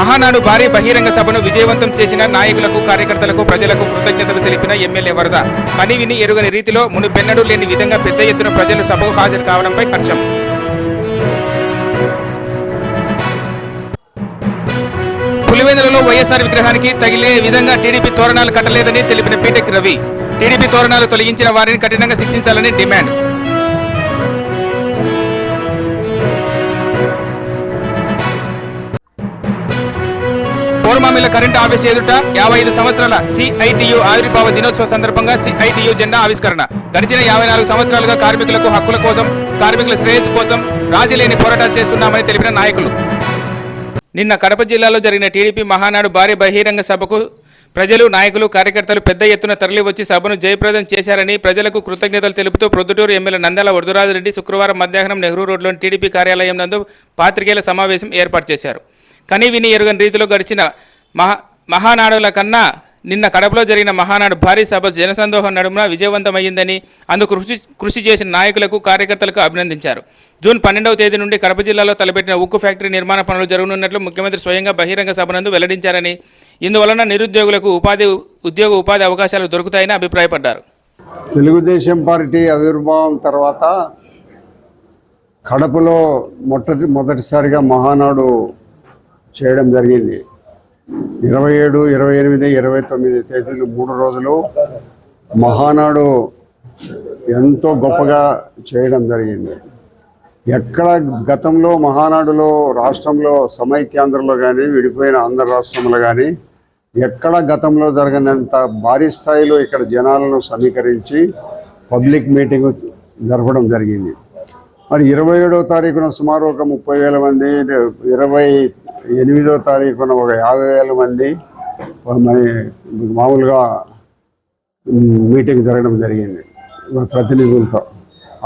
మహానాడు భారీ బహిరంగ సభను విజయవంతం చేసిన నాయకులకు కార్యకర్తలకు ప్రజలకు కృతజ్ఞతలు తెలిపిన ఎమ్మెల్యే వరద. కనివిని ఎరుగని రీతిలో మునుపెన్నడూ లేని విధంగా పెద్ద ఎత్తున ప్రజలు సభకు హాజరు కావడంపై హర్షం. పులివెందులలో వైఎస్ఆర్ విగ్రహానికి తగిలే విధంగా టీడీపీ తోరణాలు కట్టలేదని తెలిపిన పీటెక్ రవి. టీడీపీ తోరణాలు తొలగించిన వారిని కఠినంగా శిక్షించాలని డిమాండ్. పోర్మామిల కరెంటు ఆఫీస్ ఎదుట యాభై ఐదు సంవత్సరాల సిఐటియు ఆవిర్భావ దినోత్సవ సందర్భంగా సిఐటియు జెండా ఆవిష్కరణ. గడిచిన యాభై నాలుగు సంవత్సరాలుగా కార్మికులకు హక్కుల కోసం కార్మికుల శ్రేయస్సు కోసం రాజీలేని పోరాటాలు చేస్తున్నామని తెలిపిన నాయకులు. నిన్న కడప జిల్లాలో జరిగిన టీడీపీ మహానాడు భారీ బహిరంగ సభకు ప్రజలు నాయకులు కార్యకర్తలు పెద్ద ఎత్తున తరలివచ్చి సభను జయప్రదం చేశారని ప్రజలకు కృతజ్ఞతలు తెలుపుతూ ప్రొద్దుటూరు ఎమ్మెల్యే నందాల వరదరాజరెడ్డి శుక్రవారం మధ్యాహ్నం నెహ్రూ రోడ్లోని టీడీపీ కార్యాలయం నందు పాత్రికేయుల సమావేశం ఏర్పాటు చేశారు. కని విని ఎరుగని రీతిలో గడిచిన మహా మహానాడుల కన్నా నిన్న కడపలో జరిగిన మహానాడు భారీ సభ జనసందోహం నడుమున విజయవంతమైందని అందుకు కృషి కృషి చేసిన నాయకులకు కార్యకర్తలకు అభినందించారు. జూన్ పన్నెండవ తేదీ నుండి కడప జిల్లాలో తలపెట్టిన ఉక్కు ఫ్యాక్టరీ నిర్మాణ పనులు జరగనున్నట్లు ముఖ్యమంత్రి స్వయంగా బహిరంగ సభనందు వెల్లడించారని ఇందువలన నిరుద్యోగులకు ఉపాధి ఉద్యోగ ఉపాధి అవకాశాలు దొరుకుతాయని అభిప్రాయపడ్డారు. తెలుగుదేశం పార్టీ ఆవిర్భావం తర్వాత కడపలో మొట్ట మొదటిసారిగా మహానాడు చేయడం జరిగింది. ఇరవై ఏడు ఇరవై ఎనిమిది ఇరవై తొమ్మిది తేదీలు మూడు రోజులు మహానాడు ఎంతో గొప్పగా చేయడం జరిగింది. ఎక్కడ గతంలో మహానాడులో రాష్ట్రంలో సమైక్యాంధ్రలో కానీ విడిపోయిన ఆంధ్ర రాష్ట్రంలో కానీ ఎక్కడ గతంలో జరిగినంత భారీ స్థాయిలో ఇక్కడ జనాలను సమీకరించి పబ్లిక్ మీటింగ్ జరపడం జరిగింది. మరి ఇరవై ఏడో తారీఖున సుమారు ఒక ముప్పై వేల మంది ఇరవై ఎనిమిదో తారీఖున ఒక యాభై వేల మంది మరి మామూలుగా మీటింగ్ జరగడం జరిగింది ప్రతినిధులతో.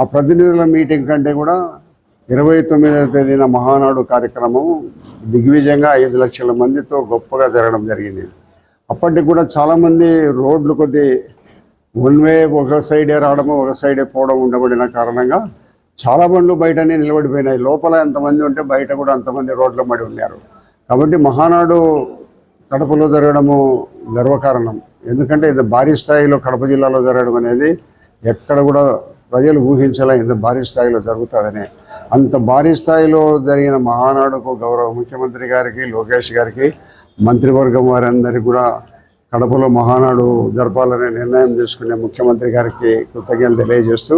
ఆ ప్రతినిధుల మీటింగ్ కంటే కూడా ఇరవై తొమ్మిదవ తేదీన మహానాడు కార్యక్రమం దిగ్విజయంగా ఐదు లక్షల మందితో గొప్పగా జరగడం జరిగింది. అప్పటికి కూడా చాలామంది రోడ్లు కొద్ది వన్ వే ఒక సైడే రావడము ఒక సైడే పోవడం ఉండబడిన కారణంగా చాలా బండ్లు బయటనే నిలబడిపోయినాయి. లోపల ఎంతమంది ఉంటే బయట కూడా అంతమంది రోడ్ల మడి ఉన్నారు. కాబట్టి మహానాడు కడపలో జరగడము గర్వకారణం. ఎందుకంటే ఇది భారీ స్థాయిలో కడప జిల్లాలో జరగడం అనేది ఎక్కడ కూడా ప్రజలు ఊహించాలా ఇంత భారీ స్థాయిలో జరుగుతుందని. అంత భారీ స్థాయిలో జరిగిన మహానాడుకు గౌరవ ముఖ్యమంత్రి గారికి లోకేష్ గారికి మంత్రివర్గం వారందరికీ కూడా కడపలో మహానాడు జరపాలనే నిర్ణయం తీసుకునే ముఖ్యమంత్రి గారికి కృతజ్ఞతలు తెలియజేస్తూ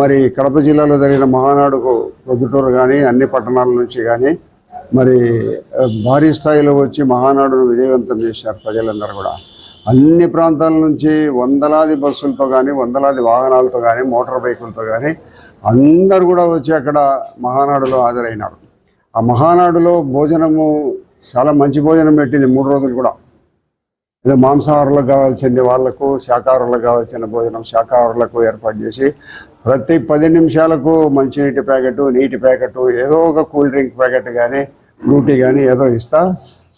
మరి కడప జిల్లాలో జరిగిన మహానాడుకు ప్రొద్దుటూరు కానీ అన్ని పట్టణాల నుంచి కానీ మరి భారీ స్థాయిలో వచ్చి మహానాడును విజయవంతం చేశారు ప్రజలందరూ కూడా. అన్ని ప్రాంతాల నుంచి వందలాది బస్సులతో కానీ వందలాది వాహనాలతో కానీ మోటార్ బైకులతో కానీ అందరు కూడా వచ్చి అక్కడ మహానాడులో హాజరైనారు. ఆ మహానాడులో భోజనము చాలా మంచి భోజనం పెట్టింది మూడు రోజులు కూడా. ఏదో మాంసాహారులకు కావాల్సింది వాళ్ళకు శాకాహారులకు కావాల్సిన భోజనం శాకాహారులకు ఏర్పాటు చేసి ప్రతి పది నిమిషాలకు మంచినీటి ప్యాకెట్ నీటి ప్యాకెట్ ఏదో ఒక కూల్ డ్రింక్ ప్యాకెట్ కానీ ఫ్రూటీ కానీ ఏదో ఇస్తా.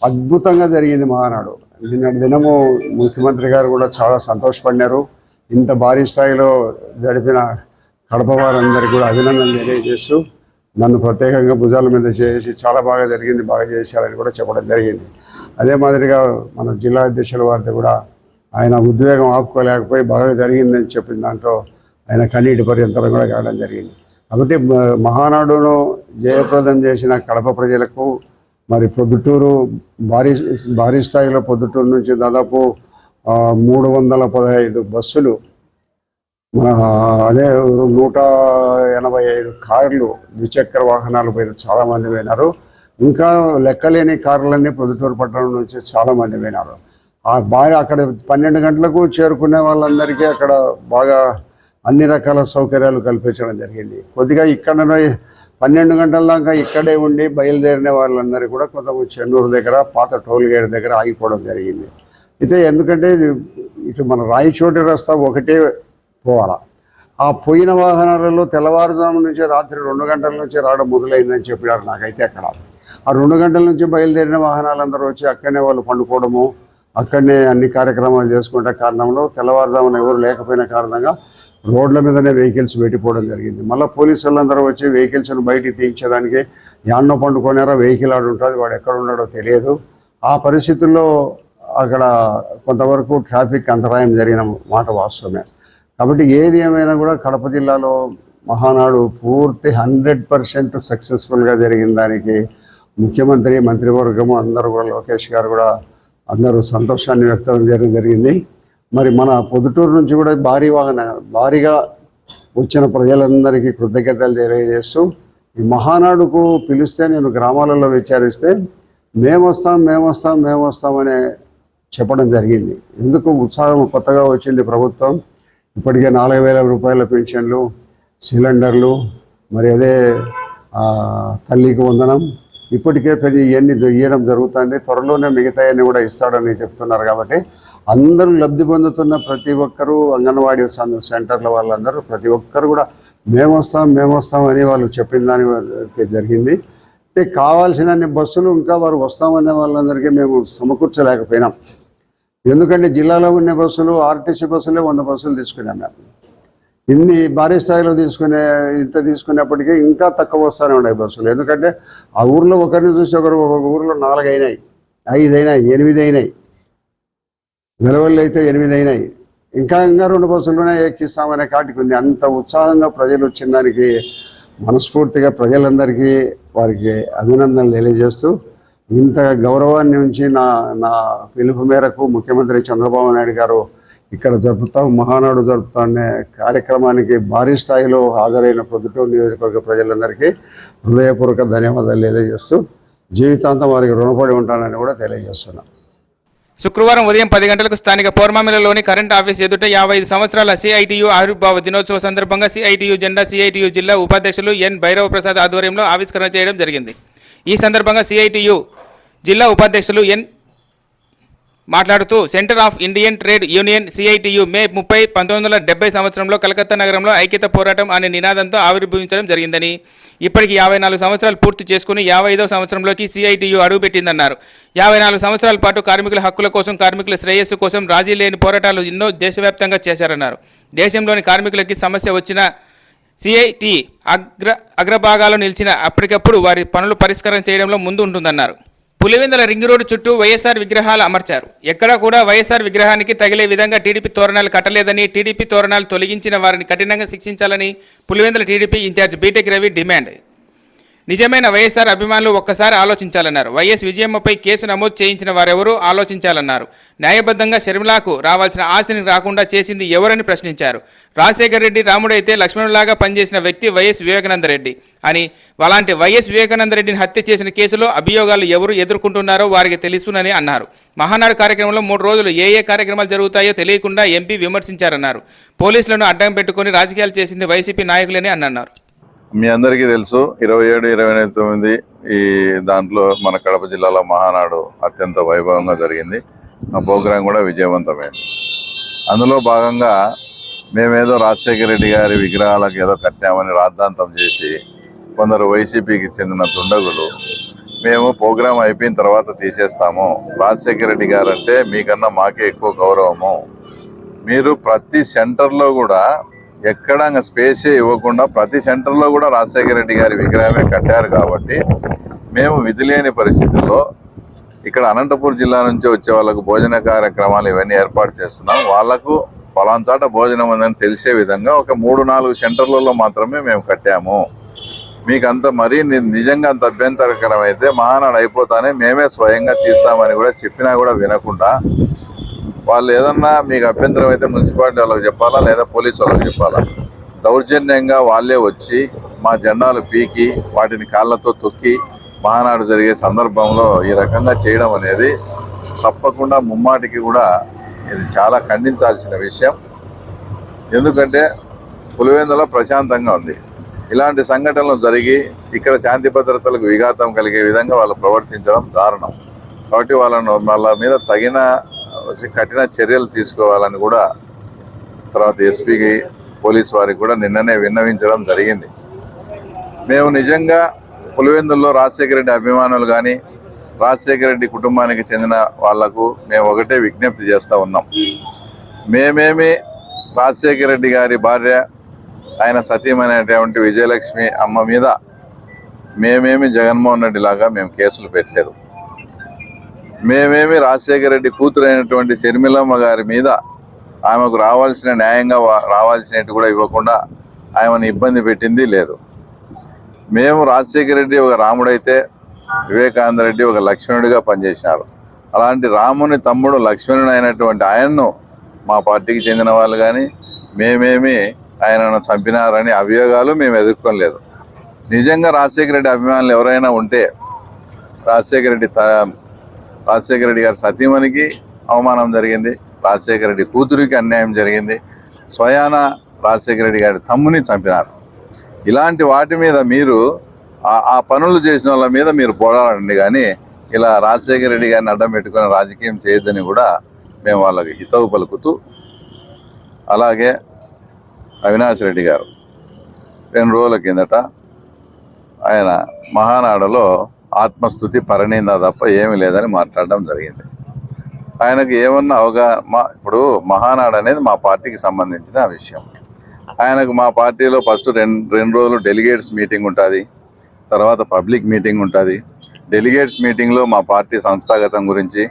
అద్భుతంగా జరిగింది మహానాడు. నిన్నటి దినము ముఖ్యమంత్రి గారు కూడా చాలా సంతోషపడినారు. ఇంత భారీ స్థాయిలో జరిపిన కడప వారందరికీ కూడా అభినందనలు తెలియజేస్తూ నన్ను ప్రత్యేకంగా భుజాల మీద చేసి చాలా బాగా జరిగింది బాగా చేశారని కూడా చెప్పడం జరిగింది. అదే మాదిరిగా మన జిల్లా అధ్యక్షుల వారితో కూడా ఆయన ఉద్వేగం ఆపుకోలేకపోయి బాగా జరిగిందని చెప్పిన దాంట్లో ఆయన కన్నీటి పర్యంతరం కూడా కావడం జరిగింది. కాబట్టి మహానాడును జయప్రదం చేసిన కడప ప్రజలకు మరి పొద్దుటూరు భారీ భారీ స్థాయిలో పొద్దుటూరు నుంచి దాదాపు మూడు వందల పదహైదు బస్సులు అదే నూట ఎనభై ఐదు కార్లు ద్విచక్ర వాహనాల మీద చాలామంది పోయినారు. ఇంకా లెక్కలేని కార్లన్నీ పొద్దుటూరు పట్టణం నుంచి చాలామంది పోయినారు. ఆ బాగా అక్కడ పన్నెండు గంటలకు చేరుకునే వాళ్ళందరికీ అక్కడ బాగా అన్ని రకాల సౌకర్యాలు కల్పించడం జరిగింది. కొద్దిగా ఇక్కడ పన్నెండు గంటల దాకా ఇక్కడే ఉండి బయలుదేరిన వాళ్ళందరూ కూడా కొంతమంది చెన్నూరు దగ్గర పాత టోల్ గేట్ దగ్గర ఆగిపోవడం జరిగింది. అయితే ఎందుకంటే ఇటు మన రాయచోటి రస్తా ఒకటే పోవాలా. ఆ పోయిన వాహనాలలో తెల్లవారుజాము నుంచి రాత్రి రెండు గంటల నుంచి రావడం మొదలైందని చెప్పారు నాకైతే అక్కడ. ఆ రెండు గంటల నుంచి బయలుదేరిన వాహనాలందరూ వచ్చి అక్కడనే వాళ్ళు పండుకోవడము అక్కడనే అన్ని కార్యక్రమాలు చేసుకుంటే కారణంలో తెల్లవారుజామున ఎవరు లేకపోయిన కారణంగా రోడ్ల మీదనే వెహికల్స్ పెట్టిపోవడం జరిగింది. మళ్ళీ పోలీసు వాళ్ళందరూ వచ్చి వెహికల్స్ను బయటికి తీయించడానికి యాన్నో పండుకోనారా వెహికల్ ఆడు ఉంటుంది వాడు ఎక్కడ ఉన్నాడో తెలియదు. ఆ పరిస్థితుల్లో అక్కడ కొంతవరకు ట్రాఫిక్ అంతరాయం జరిగిన మాట వాస్తవమే. కాబట్టి ఏది ఏమైనా కూడా కడప జిల్లాలో మహానాడు పూర్తి హండ్రెడ్ పర్సెంట్ సక్సెస్ఫుల్గా జరిగిన దానికి ముఖ్యమంత్రి మంత్రివర్గము అందరూ కూడా లోకేష్ గారు కూడా అందరూ సంతోషాన్ని వ్యక్తం చేయడం జరిగింది. మరి మన పొద్దుటూరు నుంచి కూడా భారీ వాహన భారీగా వచ్చిన ప్రజలందరికీ కృతజ్ఞతలు తెలియజేస్తూ ఈ మహానాడుకు పిలిస్తే నేను గ్రామాలలో విచారిస్తే మేము వస్తాం మేము వస్తాం మేము వస్తామనే చెప్పడం జరిగింది. ఎందుకు ఉత్సాహం కొత్తగా వచ్చింది ప్రభుత్వం? ఇప్పటికే నాలుగు వేల రూపాయల పెన్షన్లు సిలిండర్లు మరి అదే తల్లికి వందనం. ఇప్పటికే పెద్ద ఇవన్నీ ఇవ్వడం జరుగుతుంది. త్వరలోనే మిగతాయన్నీ కూడా ఇస్తాడని చెప్తున్నారు కాబట్టి అందరూ లబ్ధి పొందుతున్న ప్రతి ఒక్కరూ అంగన్వాడీ సెంటర్ల వాళ్ళందరూ ప్రతి ఒక్కరు కూడా మేము వస్తాం మేము వస్తామని వాళ్ళు చెప్పిన దానికి జరిగింది. అంటే కావాల్సినన్ని బస్సులు ఇంకా వారు వస్తామనే వాళ్ళందరికీ మేము సమకూర్చలేకపోయినాం. ఎందుకంటే జిల్లాలో ఉన్న బస్సులు ఆర్టీసీ బస్సులే వంద బస్సులు తీసుకున్నాం మేము ఇన్ని భారీ స్థాయిలో తీసుకునే ఇంత తీసుకునేప్పటికీ ఇంకా తక్కువ వస్తూనే ఉన్నాయి బస్సులు. ఎందుకంటే ఆ ఊర్లో ఒకరిని చూసి ఒకరు ఒక ఊర్లో నాలుగు అయినాయి ఐదు అయినాయి ఎనిమిది అయినాయి వెలవల్లి అయితే ఎనిమిది అయినాయి ఇంకా ఇంకా రెండు బస్సులునే ఎక్కిస్తామనే కాటికి ఉంది. అంత ఉత్సాహంగా ప్రజలు వచ్చిన దానికి మనస్ఫూర్తిగా ప్రజలందరికీ వారికి అభినందనలు తెలియజేస్తూ ఇంత గౌరవాన్ని ఉంచి నా నా పిలుపు మేరకు ముఖ్యమంత్రి చంద్రబాబు నాయుడు గారు ఇక్కడ జరుపుతాం మహానాడు జరుపుతాం అనే కార్యక్రమానికి భారీ స్థాయిలో హాజరైన పొద్దుటూరు నియోజకవర్గ ప్రజలందరికీ హృదయపూర్వక ధన్యవాదాలు తెలియజేస్తూ జీవితాంతం వారికి రుణపడి ఉంటానని కూడా తెలియజేస్తున్నాను శుక్రవారం ఉదయం పది గంటలకు స్థానిక పౌర్మామిలలోని కరెంట్ ఆఫీస్ ఎదుట యాభై ఐదు సంవత్సరాల సిఐటియు ఆవిర్భావ దినోత్సవ సందర్భంగా సిఐటియు జెండా సిఐటియు జిల్లా ఉపాధ్యక్షులు ఎన్. భైరవ ప్రసాద్ ఆధ్వర్యంలో ఆవిష్కరణ చేయడం జరిగింది. ఈ సందర్భంగా సిఐటియు జిల్లా ఉపాధ్యక్షులు ఎన్ మాట్లాడుతూ centre of Indian trade union CITU May ముప్పై పంతొమ్మిది వందల సంవత్సరంలో కలకత్తా నగరంలో ఐక్యత పోరాటం అనే నినాదంతో ఆవిర్భవించడం జరిగిందని ఇప్పటికి యాభై నాలుగు సంవత్సరాలు పూర్తి చేసుకుని యాభై ఐదో సంవత్సరంలోకి సిఐటియు అడుగుపెట్టిందన్నారు యాభై నాలుగు సంవత్సరాల పాటు కార్మికుల హక్కుల కోసం కార్మికుల శ్రేయస్సు కోసం రాజీ లేని పోరాటాలు ఎన్నో దేశవ్యాప్తంగా చేశారన్నారు. దేశంలోని కార్మికులకి సమస్య వచ్చినా సిఐటి అగ్ర అగ్రభాగాలు నిలిచిన అప్పటికప్పుడు వారి పనులు పరిష్కారం చేయడంలో ముందు ఉంటుందన్నారు. పులివెందుల రింగ్ రోడ్డు చుట్టూ వైఎస్ఆర్ విగ్రహాలు అమర్చారు. ఎక్కడా కూడా వైఎస్ఆర్ విగ్రహానికి తగిలే విధంగా టీడీపీ తోరణాలు కట్టలేదని టీడీపీ తోరణాలు తొలగించిన వారిని కఠినంగా శిక్షించాలని Pulivendula TDP in-charge BTech Ravi demand. నిజమైన వైఎస్ఆర్ అభిమానులు ఒక్కసారి ఆలోచించాలన్నారు. వైఎస్ విజయమ్మపై కేసు నమోదు చేయించిన వారెవరూ ఆలోచించాలన్నారు. న్యాయబద్ధంగా షర్మిలాకు రావాల్సిన ఆస్తిని రాకుండా చేసింది ఎవరని ప్రశ్నించారు. రాజశేఖర రెడ్డి రాముడైతే లక్ష్మణులాగా పనిచేసిన వ్యక్తి వైఎస్ వివేకానంద రెడ్డి అని. అలాంటి వైఎస్ వివేకానందరెడ్డిని హత్య చేసిన కేసులో అభియోగాలు ఎవరు ఎదుర్కొంటున్నారో వారికి తెలుసునని అన్నారు. మహానాడు కార్యక్రమంలో మూడు రోజులు ఏ ఏ కార్యక్రమాలు జరుగుతాయో తెలియకుండా ఎంపీ విమర్శించారన్నారు. పోలీసులను అడ్డం పెట్టుకుని రాజకీయాలు చేసింది వైసీపీ నాయకులని అన్నారు. మీ అందరికీ తెలుసు ఇరవై ఏడు ఇరవై ఎనిమిది తొమ్మిది ఈ దాంట్లో మన కడప జిల్లాలో మహానాడు అత్యంత వైభవంగా జరిగింది. ఆ ప్రోగ్రాం కూడా విజయవంతమైంది. అందులో భాగంగా మేమేదో రాజశేఖర రెడ్డి గారి విగ్రహాలకు ఏదో కట్టామని రాద్ధాంతం చేసి కొందరు వైసీపీకి చెందిన దుండగులు మేము ప్రోగ్రాం అయిపోయిన తర్వాత తీసేస్తాము. రాజశేఖర రెడ్డి గారు అంటే మీకన్నా మాకే ఎక్కువ గౌరవము. మీరు ప్రతి సెంటర్లో కూడా ఎక్కడ స్పేసే ఇవ్వకుండా ప్రతి సెంటర్లో కూడా రాజశేఖర రెడ్డి గారి విగ్రహమే కట్టారు కాబట్టి మేము విధి లేని పరిస్థితుల్లో ఇక్కడ అనంతపూర్ జిల్లా నుంచి వచ్చే వాళ్ళకు భోజన కార్యక్రమాలు ఇవన్నీ ఏర్పాటు చేస్తున్నాం. వాళ్ళకు పలానా చోట భోజనం ఉందని తెలిసే విధంగా ఒక మూడు నాలుగు సెంటర్లలో మాత్రమే మేము కట్టాము. మీకు అంత మరీ నిజంగా అంత అభ్యంతరకరం అయితే మహానాడు అయిపోతానే మేమే స్వయంగా తీస్తామని కూడా చెప్పినా కూడా వినకుండా వాళ్ళు ఏదన్నా మీకు అభ్యంతరం అయితే మున్సిపాలిటీ వాళ్ళకి చెప్పాలా లేదా పోలీసు వాళ్ళకి చెప్పాలా? దౌర్జన్యంగా వాళ్ళే వచ్చి మా జెండాలు పీకి వాటిని కాళ్ళతో తొక్కి మహానాడు జరిగే సందర్భంలో ఈ రకంగా చేయడం అనేది తప్పకుండా ముమ్మాటికి కూడా ఇది చాలా ఖండించాల్సిన విషయం. ఎందుకంటే పులివెందుల ప్రశాంతంగా ఉంది. ఇలాంటి సంఘటనలు జరిగి ఇక్కడ శాంతి భద్రతలకు విఘాతం కలిగే విధంగా వాళ్ళు ప్రవర్తించడం దారుణం. కాబట్టి వాళ్ళను వాళ్ళ మీద తగిన వచ్చి కఠిన చర్యలు తీసుకోవాలని కూడా తర్వాత ఎస్పీకి పోలీస్ వారికి కూడా నిన్ననే విన్నవించడం జరిగింది. మేము నిజంగా పులివెందుల్లో రాజశేఖర రెడ్డి అభిమానులు కానీ రాజశేఖర రెడ్డి కుటుంబానికి చెందిన వాళ్ళకు మేము ఒకటే విజ్ఞప్తి చేస్తూ ఉన్నాం. మేమేమి రాజశేఖర రెడ్డి గారి భార్య ఆయన సతీమణి విజయలక్ష్మి అమ్మ మీద మేమేమి జగన్మోహన్ రెడ్డి లాగా మేము కేసులు పెట్టలేదు. మేమేమి రాజశేఖర రెడ్డి కూతురు అయినటువంటి షర్మిలమ్మ గారి మీద ఆమెకు రావాల్సిన న్యాయంగా రావాల్సినట్టు కూడా ఇవ్వకుండా ఆమెను ఇబ్బంది పెట్టింది లేదు. మేము రాజశేఖర రెడ్డి ఒక రాముడైతే వివేకానంద రెడ్డి ఒక లక్ష్మణుడిగా పనిచేసినారు. అలాంటి రాముని తమ్ముడు లక్ష్మణుడు అయినటువంటి ఆయన్ను మా పార్టీకి చెందిన వాళ్ళు కానీ మేమేమి ఆయనను చంపినారని అభియోగాలు మేము ఎదుర్కొనలేదు నిజంగా రాజశేఖర రెడ్డి అభిమానులు ఎవరైనా ఉంటే రాజశేఖర రెడ్డి త రాజశేఖర రెడ్డి గారి సతీమణికి అవమానం జరిగింది. రాజశేఖర రెడ్డి కూతురికి అన్యాయం జరిగింది. స్వయాన రాజశేఖర రెడ్డి గారి తమ్ముని చంపినారు. ఇలాంటి వాటి మీద మీరు ఆ- పనులు చేసిన వాళ్ళ మీద మీరు పోరాడండి కానీ ఇలా రాజశేఖర రెడ్డి గారిని అడ్డం పెట్టుకొని రాజకీయం చేయొద్దని కూడా మేము వాళ్ళకి హితవు పలుకుతూ అలాగే అవినాష్ రెడ్డి గారు రెండు రోజుల కిందట ఆయన మహానాడులో ఆత్మస్థుతి పరనింద తప్ప ఏమీ లేదని మాట్లాడడం జరిగింది. ఆయనకు ఏమన్నా అవగాహన మా ఇప్పుడు మహానాడు అనేది మా పార్టీకి సంబంధించిన విషయం. ఆయనకు మా పార్టీలో ఫస్ట్ రెండు రెండు రోజులు డెలిగేట్స్ మీటింగ్ ఉంటుంది. తర్వాత పబ్లిక్ మీటింగ్ ఉంటుంది. డెలిగేట్స్ మీటింగ్లో మా పార్టీ సంస్థాగతం గురించి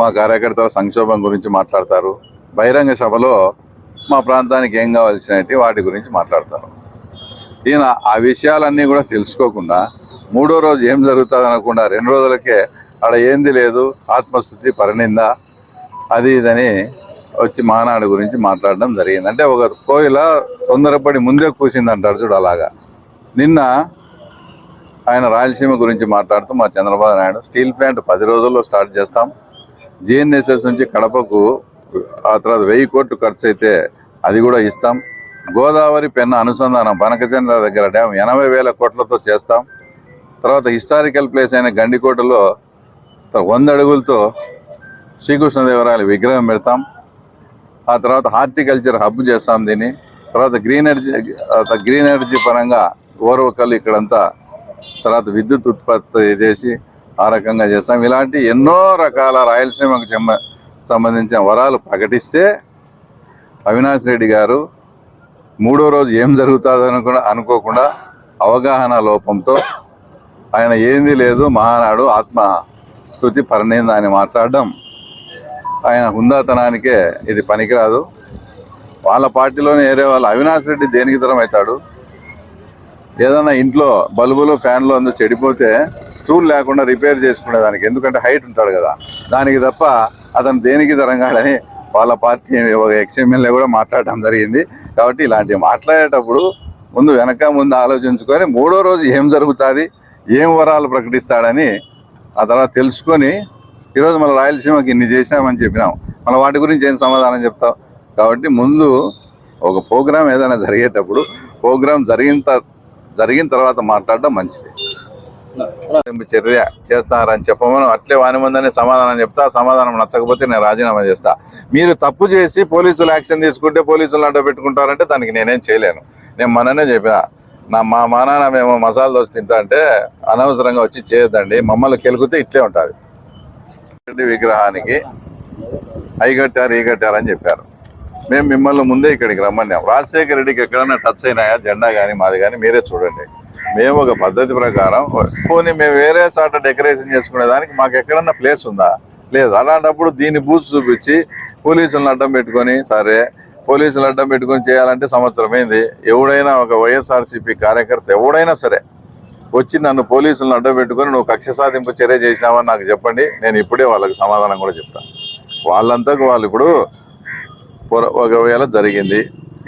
మా కార్యకర్తల సంక్షోభం గురించి మాట్లాడతారు. బహిరంగ సభలో మా ప్రాంతానికి ఏం కావాల్సినవి వాటి గురించి మాట్లాడతారు. ఈయన ఆ విషయాలన్నీ కూడా తెలుసుకోకుండా మూడో రోజు ఏం జరుగుతుంది అనకుండా రెండు రోజులకే ఆడ ఏంది లేదు ఆత్మస్థుతి పరిణింద అది ఇదని వచ్చి మానాడు గురించి మాట్లాడడం జరిగింది. అంటే ఒక కోయిల తొందరపడి ముందే కూసింది అంటాడు చూడు అలాగా. నిన్న ఆయన రాయలసీమ గురించి మాట్లాడుతూ మా చంద్రబాబు నాయుడు స్టీల్ ప్లాంట్ పది రోజుల్లో స్టార్ట్ చేస్తాం. జిఎన్ఎస్ఎస్ నుంచి కడపకు ఆ తర్వాత వెయ్యి కోట్లు ఖర్చు అయితే అది కూడా ఇస్తాం. గోదావరి పెన్న అనుసంధానం బనకచంద్ర దగ్గర డ్యామ్ ఎనభై వేల కోట్లతో చేస్తాం. తర్వాత హిస్టారికల్ ప్లేస్ అయిన గండికోటలో వంద అడుగులతో శ్రీకృష్ణదేవరాయల విగ్రహం పెడతాం. ఆ తర్వాత హార్టికల్చర్ హబ్ చేస్తాం దీన్ని. తర్వాత గ్రీన్ ఎనర్జీ గ్రీన్ ఎనర్జీ పరంగా ఓర్వకల్ ఇక్కడంతా తర్వాత విద్యుత్ ఉత్పత్తి చేసి ఆ రకంగా చేస్తాం. ఇలాంటి ఎన్నో రకాల రాయలసీమకు సంబంధించిన వరాలు ప్రకటిస్తే అవినాష్ రెడ్డి గారు మూడో రోజు ఏం జరుగుతుందనుకు అనుకోకుండా అవగాహన లోపంతో ఆయన ఏంది లేదు మహానాడు ఆత్మ స్థుతి పరిణింద అని మాట్లాడడం. ఆయన హుందాతనానికే ఇది పనికిరాదు. వాళ్ళ పార్టీలోనే ఏరే వాళ్ళు అవినాష్ రెడ్డి దేనికి దూరం అవుతాడు? ఏదైనా ఇంట్లో బల్బులు ఫ్యాన్లు అందు చెడిపోతే స్టూల్ లేకుండా రిపేర్ చేసుకునే దానికి ఎందుకంటే హైట్ ఉంటాడు కదా. దానికి తప్ప అతను దేనికి తరంగాడని వాళ్ళ పార్టీ ఒక ఎక్స్ఎమ్మెల్యే కూడా మాట్లాడడం జరిగింది. కాబట్టి ఇలాంటివి మాట్లాడేటప్పుడు ముందు వెనక ముందు ఆలోచించుకొని మూడో రోజు ఏం జరుగుతుంది? ఏం వరాలు ప్రకటిస్తాడని ఆ తర్వాత తెలుసుకొని ఈరోజు మన రాయలసీమకి ఇన్ని చేసినామని చెప్పినాం. మన వాటి గురించి ఏం సమాధానం చెప్తావు? కాబట్టి ముందు ఒక ప్రోగ్రామ్ ఏదైనా జరిగేటప్పుడు ప్రోగ్రామ్ జరిగిన జరిగిన తర్వాత మాట్లాడడం మంచిది. చర్య చేస్తారని చెప్పమని అట్లే వాని ముందనే సమాధానం చెప్తా సమాధానం నచ్చకపోతే నేను రాజీనామా చేస్తా. మీరు తప్పు చేసి పోలీసులు యాక్షన్ తీసుకుంటే పోలీసులు అడ్డ పెట్టుకుంటారంటే దానికి నేనేం చేయలేను. నేను మననే చెప్పిన. నా మా మా నాన్న మేము మసాలా దోశ తింటా అంటే అనవసరంగా వచ్చి చేయొద్దండి. మమ్మల్ని కెలుకుతే ఇట్లే ఉంటుంది. రెడ్డి విగ్రహానికి. అయి కట్టారు ఈ కట్టారు అని చెప్పారు. మేము మిమ్మల్ని ముందే ఇక్కడికి రమ్మన్నాం. రాజశేఖర రెడ్డికి ఎక్కడైనా టచ్ అయినాయా? జెండా కానీ మాది కానీ మీరే చూడండి. మేము ఒక పద్ధతి ప్రకారం పోనీ మేము వేరే చోట డెకరేషన్ చేసుకునే దానికి మాకు ఎక్కడన్నా ప్లేస్ ఉందా? లేదు. అలాంటప్పుడు దీన్ని బూజు చూపించి పోలీసులను అడ్డం పెట్టుకొని సరే పోలీసులు అడ్డం పెట్టుకొని చేయాలంటే సంవత్సరమైంది ఎవడైనా ఒక వైఎస్ఆర్సీపీ కార్యకర్త ఎవడైనా సరే వచ్చి నన్ను పోలీసులను అడ్డం పెట్టుకొని నువ్వు కక్ష సాధింపు చర్య చేసినావని నాకు చెప్పండి. నేను ఇప్పుడే వాళ్ళకి సమాధానం కూడా చెప్తాను వాళ్ళంతా వాళ్ళు ఇప్పుడు ఒకవేళ జరిగింది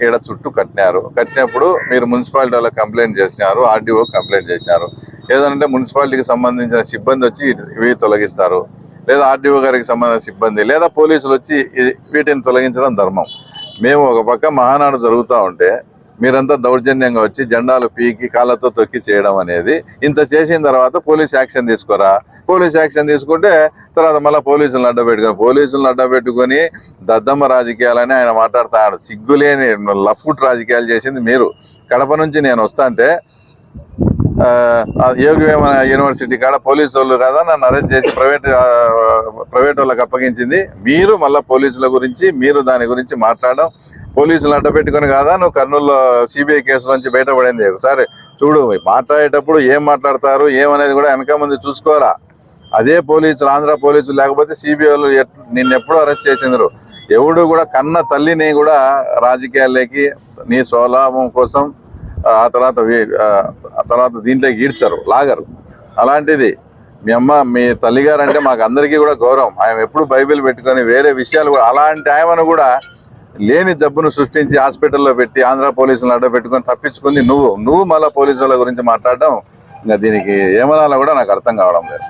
ఈడ చుట్టూ కట్టినారు. కట్టినప్పుడు మీరు మున్సిపాలిటీ వాళ్ళకి కంప్లైంట్ చేసినారు ఆర్డీఓ కంప్లైంట్ చేసినారు. ఏదంటే మున్సిపాలిటీకి సంబంధించిన సిబ్బంది వచ్చి ఇవి తొలగిస్తారు. లేదా ఆర్డీఓ గారికి సంబంధించిన సిబ్బంది లేదా పోలీసులు వచ్చి వీటిని తొలగించడం ధర్మం. మేము ఒక పక్క మహానాడు జరుగుతూ ఉంటే మీరంతా దౌర్జన్యంగా వచ్చి జెండాలు పీకి కాళ్ళతో తొక్కి చేయడం అనేది. ఇంత చేసిన తర్వాత పోలీస్ యాక్షన్ తీసుకోరా? పోలీస్ యాక్షన్ తీసుకుంటే తర్వాత మళ్ళీ పోలీసులను అడ్డపెట్టుకొని పోలీసులను అడ్డపెట్టుకొని దద్దమ్మ రాజకీయాలని ఆయన మాట్లాడుతాడు. సిగ్గులేని లఫ్ట్ రాజకీయాలు చేసింది మీరు. కడప నుంచి నేను వస్తా అంటే యోగివేమన యోగివేమ యూనివర్సిటీ కాడ పోలీసు వాళ్ళు కదా నన్ను అరెస్ట్ చేసి ప్రైవేట్ ప్రైవేట్ వాళ్ళకి అప్పగించింది. మీరు మళ్ళీ పోలీసుల గురించి మీరు దాని గురించి మాట్లాడడం పోలీసులు అడ్డపెట్టుకొని కాదా నువ్వు కర్నూలులో సిబిఐ కేసు నుంచి బయటపడింది. ఒకసారి చూడు మాట్లాడేటప్పుడు ఏం మాట్లాడతారు ఏమనేది కూడా వెనక ముందు చూసుకోరా. అదే పోలీసులు ఆంధ్ర పోలీసులు లేకపోతే సిబిఐలు నిన్ను ఎప్పుడూ అరెస్ట్ చేసిందరు ఎవడు కూడా కన్న తల్లిని కూడా రాజకీయాల్లోకి నీ స్వలాభం కోసం ఆ తర్వాత ఆ తర్వాత దీంట్లోకి ఈడ్చరు లాగరు. అలాంటిది మీ అమ్మ మీ తల్లిగారు అంటే మాకు అందరికీ కూడా గౌరవం. ఆయన ఎప్పుడు బైబిల్ పెట్టుకొని వేరే విషయాలు కూడా అలాంటి ఆయమను కూడా లేని జబ్బును సృష్టించి హాస్పిటల్లో పెట్టి ఆంధ్ర పోలీసులను అడ్డ పెట్టుకొని తప్పించుకుంది నువ్వు. నువ్వు మళ్ళీ పోలీసుల గురించి మాట్లాడడం ఇంకా దీనికి ఏమనాలో కూడా నాకు అర్థం కావడం లేదు.